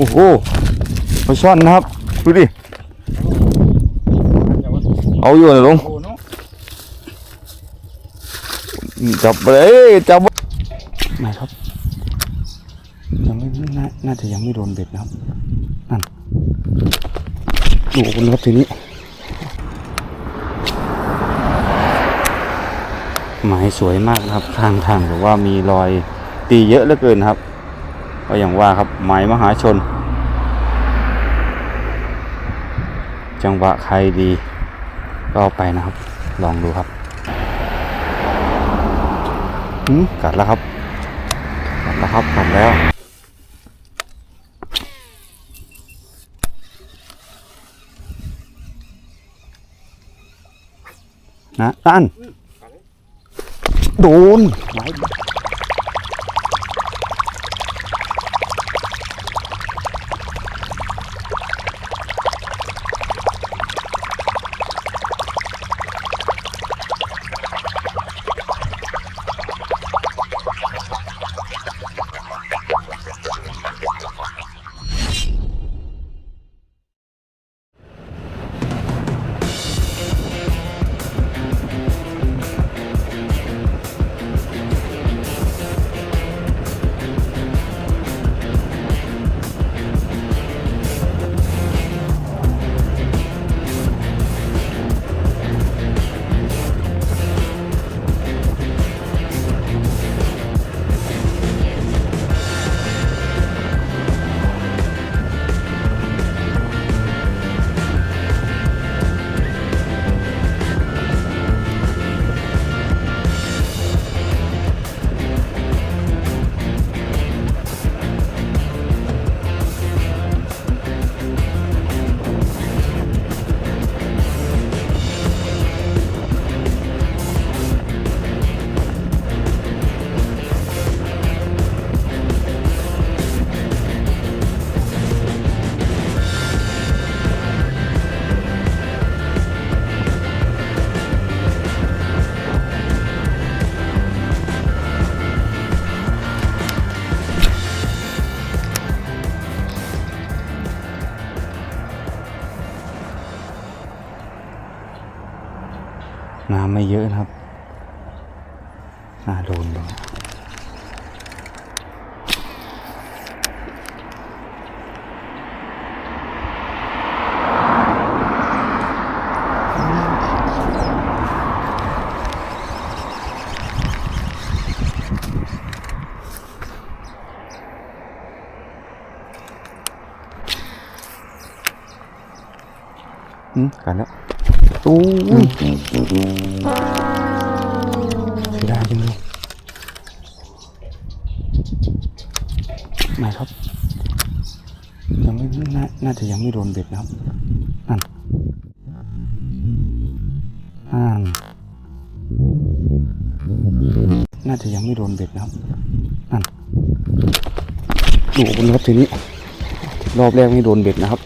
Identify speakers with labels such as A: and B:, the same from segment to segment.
A: โอ้โหปลาช่อนนะครับ ดูดิ เอาอยู่นะลุงจับเลยจับไม่ครับยังไม่น่าน่าจะยังไม่โดนเบ็ดนะครับนั่นดูกันครับทีนี้หมายสวยมากนะครับข้างทางหรือว่ามีรอยตีเยอะเหลือเกินครับ ก็อย่างว่าครับหมายมหาชน จังหวะใครดีก็ไปนะครับ ลองดูครับหืมกัดแล้วครับ กัดแล้วครับ กัดแล้ว นะนั่นโดนไว้ ไม่เยอะนะครับน่าโดนเลยอืมกันแล้ว ตู้ยเสียดายจังเลยไม่ครับ ยังไม่น่าน่าจะยังไม่โดนเบ็ดนะครับนั่นนั่นน่าจะยังไม่โดนเบ็ดนะครับนั่นดูกันครับทีนี้ รอบแรกไม่โดนเบ็ดนะครับ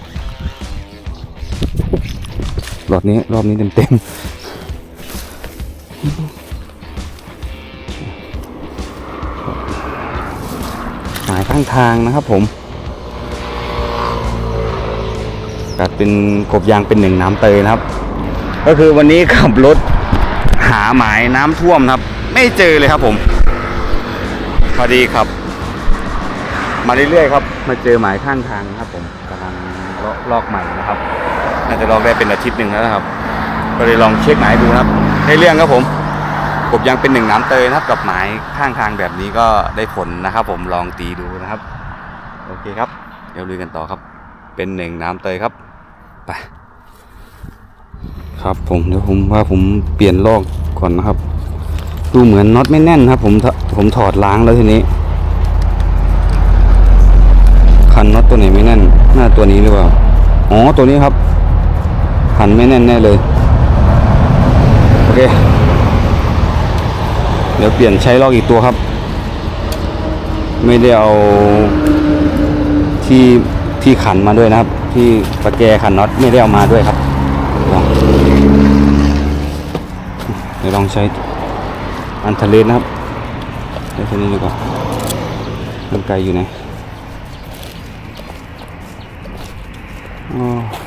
A: รอบนี้รอบนี้เต็มเต็มหมายข้างทางนะครับผมกัดเป็นกบยางเป็นหนึ่งน้ำเตยนะครับ ก็คือวันนี้ขับรถหาหมายน้ำท่วมครับ ไม่เจอเลยครับผมพอดีครับ มาเรื่อยๆครับ มาเจอหมายข้างทางครับผมกำลังลอกใหม่นะครับ น่าจะลอกได้เป็นอาทิตย์หนึ่งแล้วนะครับ ก็เลยลองเช็คหมายดูนะครับได้เรื่องครับผมผมยังเป็นหนึ่งน้ำเตยนะครับกับหมายข้างทางแบบนี้ก็ได้ผลนะครับ ผมลองตีดูนะครับ โอเคครับ เดี๋ยวลุยกันต่อครับ เป็นหนึ่งน้ำเตยครับไปครับผมเดี๋ยวผมว่าผมเปลี่ยนลอกก่อนนะครับ ดูเหมือนน็อตไม่แน่นครับ ผมถผมถอดล้างแล้วทีนี้คันน็อตตัวไหนไม่แน่นหน้าตัวนี้หรือเปล่าอ๋อตัวนี้ครับ หันไม่แน่นแน่เลย โอเค เดี๋ยวเปลี่ยนใช้ลอกอีกตัวครับ ไม่ได้เอาที่ที่ขันมาด้วยนะครับ ที่ประแจขันน็อตไม่ได้เอามาด้วยครับลองเดี๋ยวลองใช้อันทะเลนะครับเดี๋ยวตัวนี้ดีกว่ามันไกลอยู่ไหนอ๋อ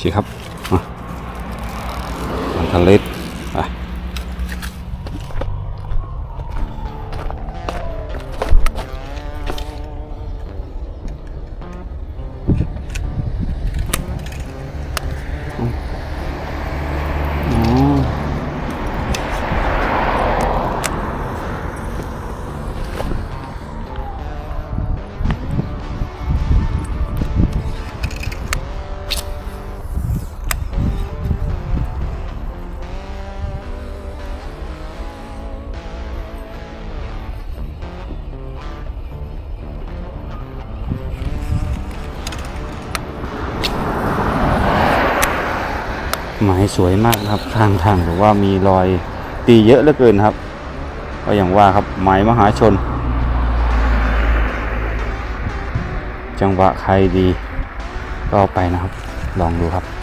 A: ชีครับมามันทะเล หมายสวยมากครับทางทางหรือว่ามีรอยตีเยอะเหลือเกินครับ ก็อย่างว่าครับหมายมหาชน จังหวะใครดีก็ไปนะครับ ลองดูครับ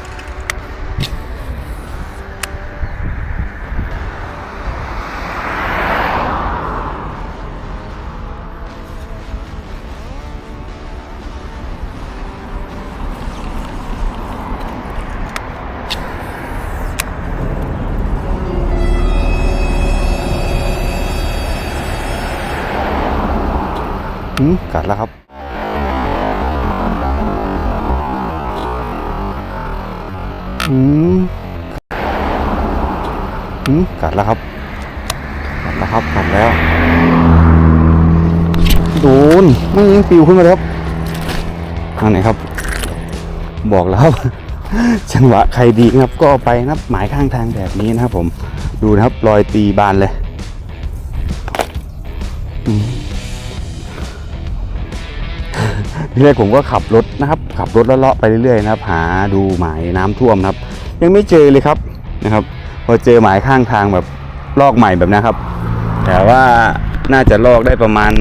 A: หืมหืมกัดแล้วครับกัดแล้วครับกัดแล้ว โดนไม่ยังปิวขึ้นมาแล้วครับทางไหนครับ บอกแล้วครับจังหวะใครดีนะครับ ก็ไปนะครับหมายข้างทางแบบนี้นะครับผม ดูนะครับรอยตีบานเลย ทีแรกผมก็ขับรถนะครับ ขับรถเลาะๆไปเรื่อยๆนะครับ หาดูหมายน้ำท่วมครับ ยังไม่เจอเลยครับนะครับ พอเจอหมายข้างทางแบบลอกใหม่แบบนะครับ แต่ว่าน่าจะลอกได้ประมาณ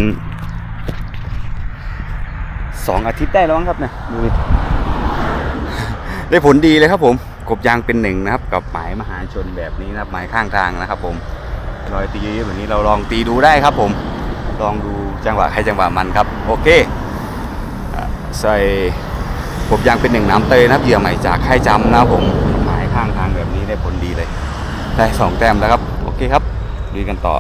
A: สองอาทิตย์ได้แล้วครับเนี่ยดูดิได้ผลดีเลยครับผมกบยางเป็นหนึ่งนะครับ กับหมายมหาชนแบบนี้นะครับหมายข้างทางนะครับ ผมรอยตีเยอะแบบนี้เราลองตีดูได้ครับ ผม ลองดูจังหวะใครจังหวะมันครับ โอเค ใส่กบยางเป็นหนึ่งน้ำเตยนะเหยื่อใหม่จากค่ายจำนะผมหมายข้างทางแบบนี้ได้ผลดีเลย ได้สองแต้มแล้วครับ โอเคครับลุยกันต่อ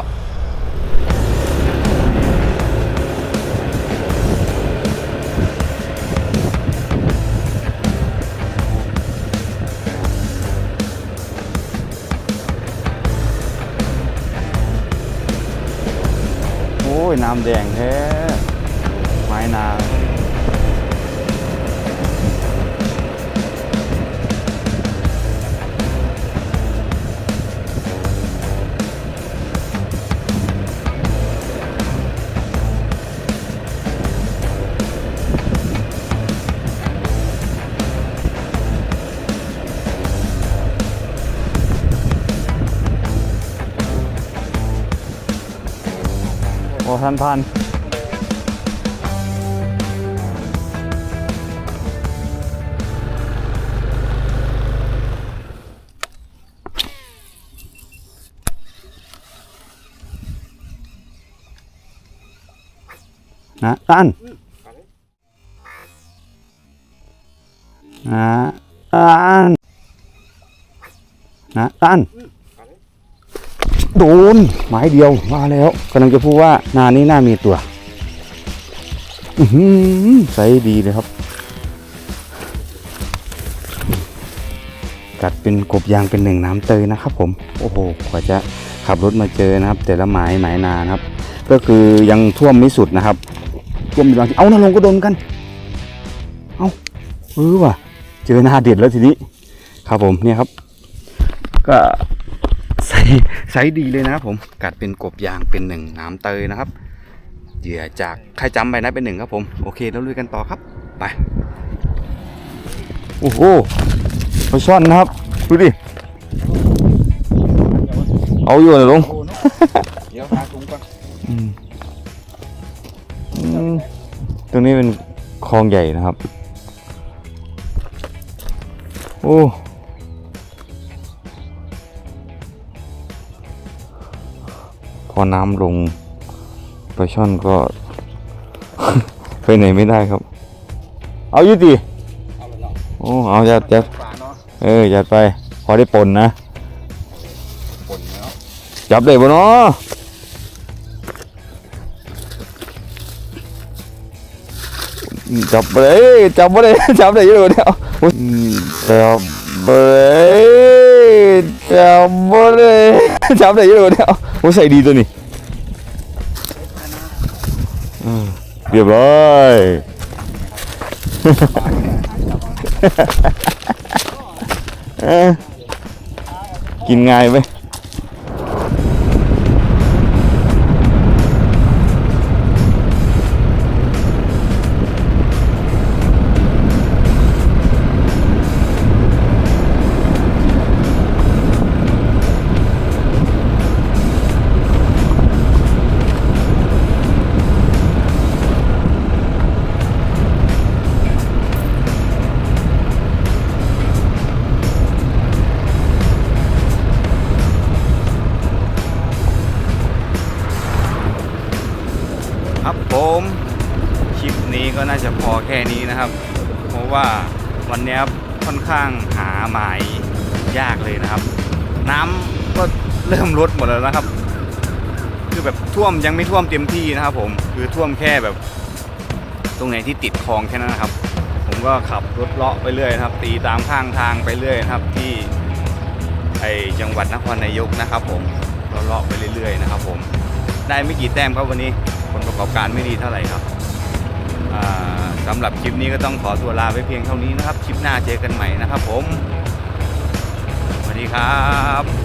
A: โอ้ยน้ำแดง โอ้ท่านพันนะตันนะตันนะตัน โดนหมายเดียวมาแล้วกำลังจะพูดว่านานี้น่ามีตัวใสดีเลยครับ กัดเป็นกบยางเป็นหนึ่งน้ำเตยนะครับ ผมโอ้โหกว่าจะขับรถมาเจอนะครับ แต่ละหมายหมายนานะครับ ก็คือยังท่วมไม่สุดนะครับท่วมอยู่บางทีเอานาลงก็โดนกัน เอาเออว่ะเจอหน้าเด็ดแล้วทีนี้ ครับผมเนี่ยครับ ก็ ใสใสดีเลยนะครับผมกัดเป็นกบยางเป็นหนึ่งน้ำเตยนะครับเหยื่อจากใครจำไปนะเป็นหนึ่งครับผมโอเคแล้วลุยกันต่อครับ ไปโอ้โหปลาช่อนนะครับดูดิเอาอยู่นะลุง
B: เดี๋ยวหาถุงก่อน
A: อืมอืมตรงนี้เป็นคลองใหญ่นะครับ โอ้ พอน้ำลงปลาช่อนก็ ไปไหนไม่ได้ครับ เอาอยู่ดิ
B: เอาเลยเนาะ
A: โอ้เอาจัดจัด
B: ฝาเนาะ
A: เออจัดไป พอได้ปนนะ
B: ปนเนาะ
A: จับได้บ่เนาะจับไปเลยจับไปเลยจับได้อยู่เดียวอุ๊ยจับไปเลยจับไปเลย จับได้อยู่เดียวโอ้ใส่ดีตัวนี้เรียบร้อยเอ้ยกินง่ายไหม ครับผมคลิปนี้ก็น่าจะพอแค่นี้นะครับ เพราะว่าวันนี้ครับค่อนข้างหาหมายยากเลยนะครับ น้ำก็เริ่มลดหมดแล้วนะครับ คือแบบท่วมยังไม่ท่วมเต็มที่นะครับ ผมคือท่วมแค่แบบ ตรงไหนที่ติดคลองแค่นั้นนะครับ ผมก็ขับรถเลาะไปเรื่อยนะครับ ตีตามข้างทางไปเรื่อยนะครับที่ไอจังหวัดนครนายกนะครับ ผมเลาะไปเรื่อยๆนะครับ ผม ได้ไม่กี่แต้มครับวันนี้ผลประกอบการไม่ดีเท่าไหร่ครับสำหรับคลิปนี้ก็ต้องขอตัวลาไปเพียงเท่านี้นะครับ คลิปหน้าเจอกันใหม่นะครับผมสวัสดีครับ